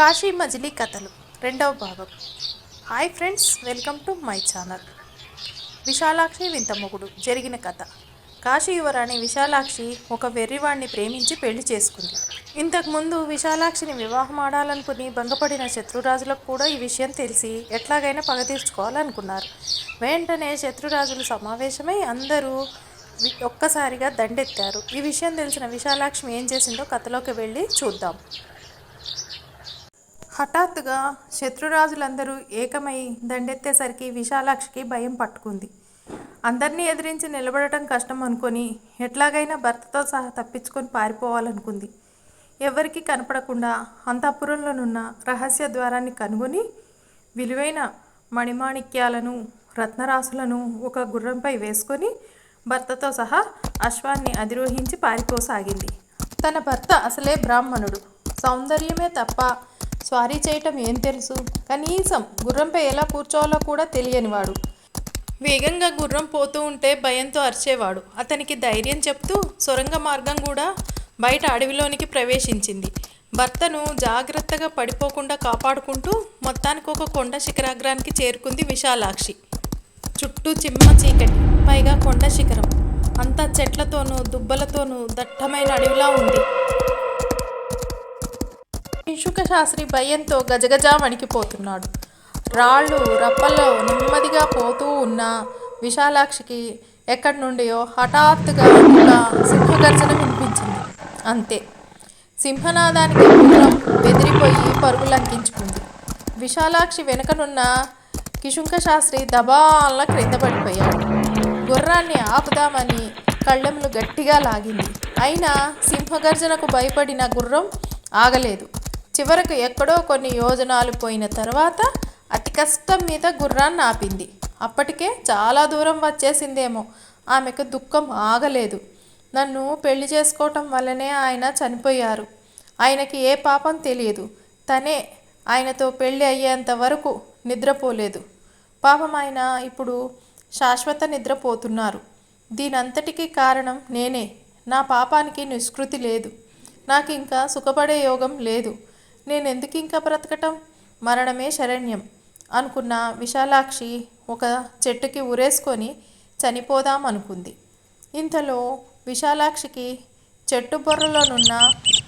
కాశీ మజిలీ కథలు రెండవ భాగం. Hi friends welcome to my channel. Vishalakshi వింతమొగుడు జరిగిన కథ. కాశీ యువరాణి విశాలాక్షి ఒక వెర్రివాణ్ణి ప్రేమించి పెళ్ళి చేసుకుంది. ఇంతకుముందు విశాలాక్షిని వివాహం ఆడాలనుకుని భంగపడిన శత్రురాజులకు కూడా ఈ విషయం తెలిసి ఎట్లాగైనా పగ తీర్చుకోవాలనుకున్నారు. వెంటనే శత్రురాజులు సమావేశమై అందరూ ఒక్కసారిగా దండెత్తారు. ఈ విషయం తెలిసిన విశాలాక్ష్మి ఏం చేసిందో కథలోకి వెళ్ళి చూద్దాం. హఠాత్తుగా శత్రురాజులందరూ ఏకమై దండెత్తేసరికి విశాలాక్షికి భయం పట్టుకుంది. అందరినీ ఎదిరించి నిలబడటం కష్టం అనుకొని ఎట్లాగైనా భర్తతో సహా తప్పించుకొని పారిపోవాలనుకుంది. ఎవరికీ కనపడకుండా అంతఃపురంలోనున్న రహస్య ద్వారాన్ని కనుగొని విలువైన మణిమాణిక్యాలను రత్నరాసులను ఒక గుర్రంపై వేసుకొని భర్తతో సహా అశ్వాన్ని అధిరోహించి పారిపోసాగింది. తన భర్త అసలే బ్రాహ్మణుడు. సౌందర్యమే తప్ప స్వారీ చేయటం ఏం తెలుసు? కనీసం గుర్రంపై ఎలా కూర్చోవాలో కూడా తెలియనివాడు వేగంగా గుర్రం పోతూ ఉంటే భయంతో అరిచేవాడు. అతనికి ధైర్యం చెప్తూ సొరంగ మార్గం కూడా బయట అడవిలోనికి ప్రవేశించింది. భర్తను జాగ్రత్తగా పడిపోకుండా కాపాడుకుంటూ మొత్తానికి ఒక కొండ శిఖరాగ్రానికి చేరుకుంది విశాలాక్షి. చుట్టూ చిమ్మ చీకటి పైగా కొండ శిఖరం. అంతా చెట్లతోనూ దుబ్బలతోనూ దట్టమైన అడవిలా ఉంది. ఇషుక శాస్త్రి భయంతో గజగజా వణికిపోతున్నాడు. రాళ్ళు రప్పల్లో నెమ్మదిగా పోతూ ఉన్న విశాలాక్షికి ఎక్కడి నుండియో హఠాత్తుగా ఒక సింహగర్జన వినిపించింది. అంతే. సింహనాదానికి గుర్రం బెదిరిపోయి పరుగులంకించుకుంది విశాలాక్షి వెనుకనున్న కిశుంక శాస్త్రి దబాల క్రింద పడిపోయాడు. గుర్రాన్ని ఆపుదామని కళ్ళెములు గట్టిగా లాగింది. అయినా సింహగర్జనకు భయపడిన గుర్రం ఆగలేదు. చివరకు ఎక్కడో కొన్ని యోజనాలు పోయిన తర్వాత అతి కష్టం మీద గుర్రాన్ని ఆపింది. అప్పటికే చాలా దూరం వచ్చేసిందేమో. ఆమెకు దుఃఖం ఆగలేదు. నన్ను పెళ్ళి చేసుకోవటం వల్లనే ఆయన చనిపోయారు. ఆయనకి ఏ పాపం తెలియదు. తనే ఆయనతో పెళ్ళి అయ్యేంత వరకు నిద్రపోలేదు. పాపం ఆయన ఇప్పుడు శాశ్వత నిద్రపోతున్నారు. దీనంతటికీ కారణం నేనే. నా పాపానికి నిష్కృతి లేదు. నాకు ఇంకా సుఖపడే యోగం లేదు. నేను ఎందుకు ఇంకా బ్రతకటం? మరణమే శరణ్యం అనుకున్న విశాలాక్షి ఒక చెట్టుకి ఉరేసుకొని చనిపోదాం అనుకుంది ఇంతలో విశాలాక్షికి చెట్టు బొర్రలోనున్న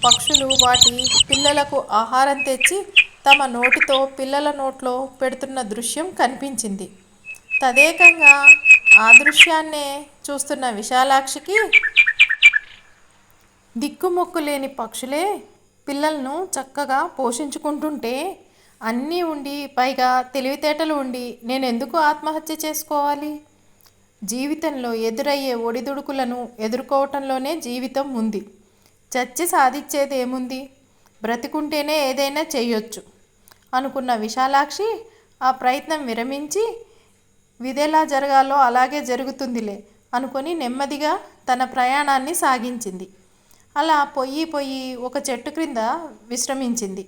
పక్షులు వాటి పిల్లలకు ఆహారం తెచ్చి తమ నోటితో పిల్లల నోట్లో పెడుతున్న దృశ్యం కనిపించింది. తదేకంగా ఆ దృశ్యాన్నే చూస్తున్న విశాలాక్షికి దిక్కుమొక్కు లేని పక్షులే పిల్లలను చక్కగా పోషించుకుంటుంటే అన్నీ ఉండి పైగా తెలివితేటలు ఉండి నేను ఎందుకు ఆత్మహత్య చేసుకోవాలి? జీవితంలో ఎదురయ్యే ఒడిదుడుకులను ఎదుర్కోవటంలోనే జీవితం ఉంది. చచ్చి సాధించేది ఏముంది? బ్రతికుంటేనే ఏదైనా చేయొచ్చు అనుకున్న విశాలాక్షి ఆ ప్రయత్నం విరమించి విదేలా జరగాలో అలాగే జరుగుతుందిలే అనుకొని నెమ్మదిగా తన ప్రయాణాన్ని సాగించింది. అలా పొయ్యి పొయ్యి ఒక చెట్టు క్రింద విశ్రమించింది.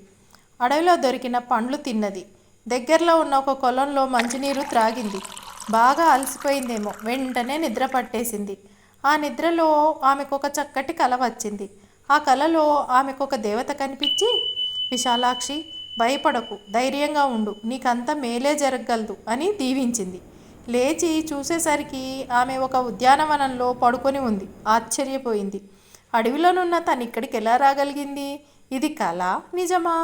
అడవిలో దొరికిన పండ్లు తిన్నది. దగ్గరలో ఉన్న ఒక కొలంలో మంచినీరు త్రాగింది. బాగా అలసిపోయిందేమో. వెంటనే నిద్ర పట్టేసింది. ఆ నిద్రలో ఆమెకు ఒక చక్కటి కల వచ్చింది. ఆ కలలో ఆమెకు ఒక దేవత కనిపించి విశాలాక్షి భయపడకు. ధైర్యంగా ఉండు. నీకంతా మేలే జరగగలదు అని దీవించింది. లేచి చూసేసరికి ఆమె ఒక ఉద్యానవనంలో పడుకొని ఉంది. ఆశ్చర్యపోయింది. అడవిలోనున్న తను ఇక్కడికి ఎలా రాగలిగింది? ఇది కళ నిజమా?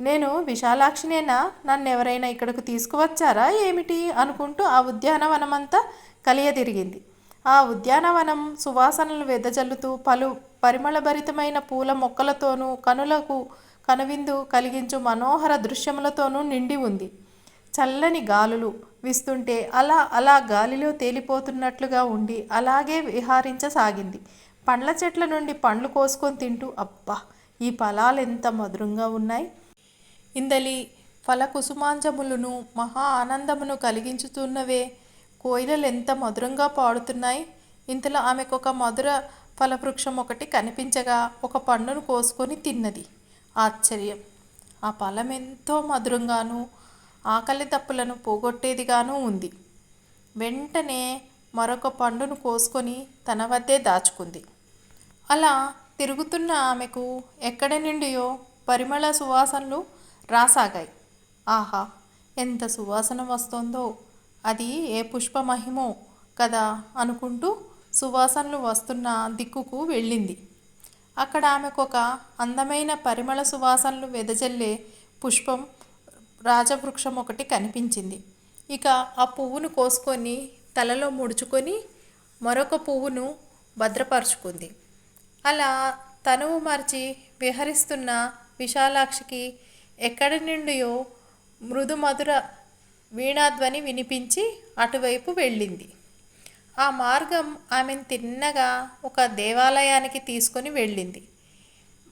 నేను విశాలాక్షినేనా? నన్ను ఎవరైనా ఇక్కడకు తీసుకువచ్చారా ఏమిటి? అనుకుంటూ ఆ ఉద్యానవనమంతా కలియదిరిగింది. ఆ ఉద్యానవనం సువాసనలు వెదజల్లుతూ పలు పరిమళభరితమైన పూల మొక్కలతోనూ కనులకు కనువిందు కలిగించు మనోహర దృశ్యములతోనూ నిండి ఉంది. చల్లని గాలులు వీస్తుంటే అలా అలా గాలిలో తేలిపోతున్నట్లుగా ఉండి అలాగే విహారించసాగింది. పండ్ల చెట్ల నుండి పండ్లు కోసుకొని తింటూ అబ్బా ఈ ఫలాలు ఎంత మధురంగా ఉన్నాయి. ఇందలి ఫలకుసుమాంజములను మహా ఆనందమును కలిగించుతున్నవే. కోయిలలు ఎంత మధురంగా పాడుతున్నాయి. ఇంతలో ఆమెకు ఒక మధుర ఫలవృక్షం ఒకటి కనిపించగా ఒక పండును కోసుకొని తిన్నది. ఆశ్చర్యం! ఆ ఫలం ఎంతో మధురంగాను ఆకలి తప్పులను పోగొట్టేదిగాను ఉంది. వెంటనే మరొక పండును కోసుకొని తన వద్దే దాచుకుంది. అలా తిరుగుతున్న ఆమెకు ఎక్కడి నుండియో పరిమళ సువాసనలు రాసాగాయి. ఆహా ఎంత సువాసన వస్తోందో. అది ఏ పుష్పమహిమో కదా అనుకుంటూ సువాసనలు వస్తున్న దిక్కుకు వెళ్ళింది. అక్కడ ఆమెకు ఒక అందమైన పరిమళ సువాసనలు వెదజల్లే పుష్పం రాజవృక్షం ఒకటి కనిపించింది. ఇక ఆ పువ్వును కోసుకొని తలలో ముడుచుకొని మరొక పువ్వును భద్రపరుచుకుంది. అలా తనువు మార్చి విహరిస్తున్న విశాలాక్షికి ఎక్కడి నుండియో మృదు మధుర వీణాధ్వని వినిపించి అటువైపు వెళ్ళింది. ఆ మార్గం ఆమెను తిన్నగా ఒక దేవాలయానికి తీసుకొని వెళ్ళింది.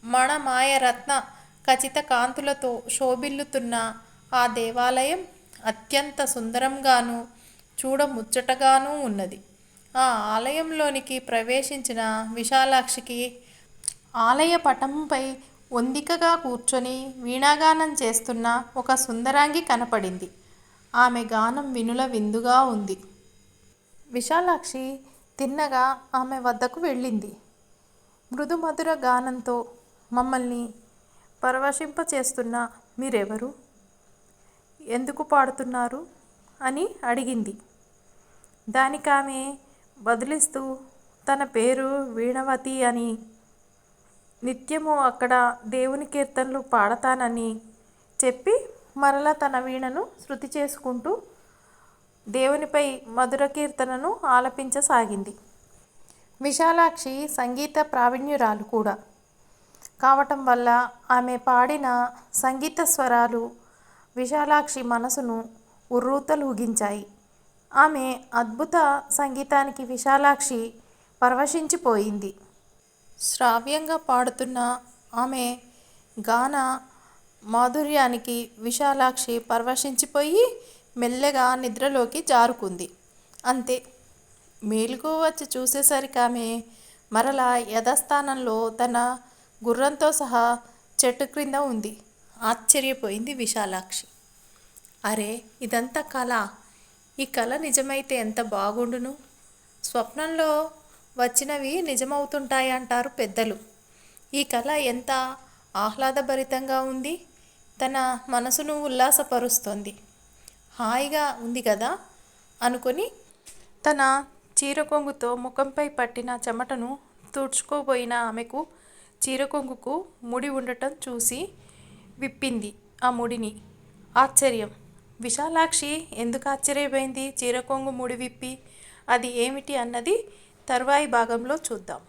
మణమాయ రత్న ఖచ్చిత కాంతులతో శోభిల్లుతున్న ఆ దేవాలయం అత్యంత సుందరంగాను చూడముచ్చటగానూ ఉన్నది. ఆ ఆలయంలోనికి ప్రవేశించిన విశాలాక్షికి ఆలయ పటంపై వందికగా కూర్చొని వీణాగానం చేస్తున్న ఒక సుందరాంగి కనపడింది. ఆమె గానం వినుల విందుగా ఉంది. విశాలాక్షి తిన్నగా ఆమె వద్దకు వెళ్ళింది. మృదు మధుర గానంతో మమ్మల్ని పరవశింపచేస్తున్న మీరెవరు? ఎందుకు పాడుతున్నారు? అని అడిగింది. దానికామె ఆమె బదులిస్తూ తన పేరు వీణవతి అని. నిత్యము అక్కడ దేవుని కీర్తనలు పాడతానని చెప్పి మరలా తన వీణను శృతి చేసుకుంటూ దేవునిపై మధుర కీర్తనను ఆలపించసాగింది. విశాలాక్షి సంగీత ప్రావీణ్యురాలు కూడా. కావటం వల్ల ఆమె పాడిన సంగీత స్వరాలు విశాలాక్షి మనసును ఉర్రూతలూగించాయి. ఆమె అద్భుత సంగీతానికి విశాలాక్షి పరవశించిపోయింది. శ్రావ్యంగా పాడుతున్న ఆమె గాన మాధుర్యానికి విశాలాక్షి పరవశించిపోయి మెల్లగా నిద్రలోకి జారుకుంది. అంతే. మేలుకు వచ్చి చూసేసరికి ఆమె మరలా యథాస్థానంలో తన గుర్రంతో సహా చెట్టు క్రింద ఉంది. ఆశ్చర్యపోయింది విశాలాక్షి. అరే ఇదంతా కళ. ఈ కళ నిజమైతే ఎంత బాగుండును? స్వప్నంలో వచ్చినవి నిజమవుతుంటాయి అంటారు పెద్దలు. ఈ కళ ఎంత ఆహ్లాదభరితంగా ఉంది? తన మనసును ఉల్లాసపరుస్తుంది. హాయిగా ఉంది కదా అనుకొని తన చీరకొంగుతో ముఖంపై పట్టిన చెమటను తుడుచుకోబోయిన ఆమెకు చీరకొంగుకు ముడి ఉండటం చూసి విప్పింది ఆ ముడిని. ఆశ్చర్యం. విశాలాక్షి ఎందుకు ఆశ్చర్యపోయింది? చీరకొంగు ముడి విప్పి అది ఏమిటి అన్నది తర్వాయి భాగంలో చూద్దాం.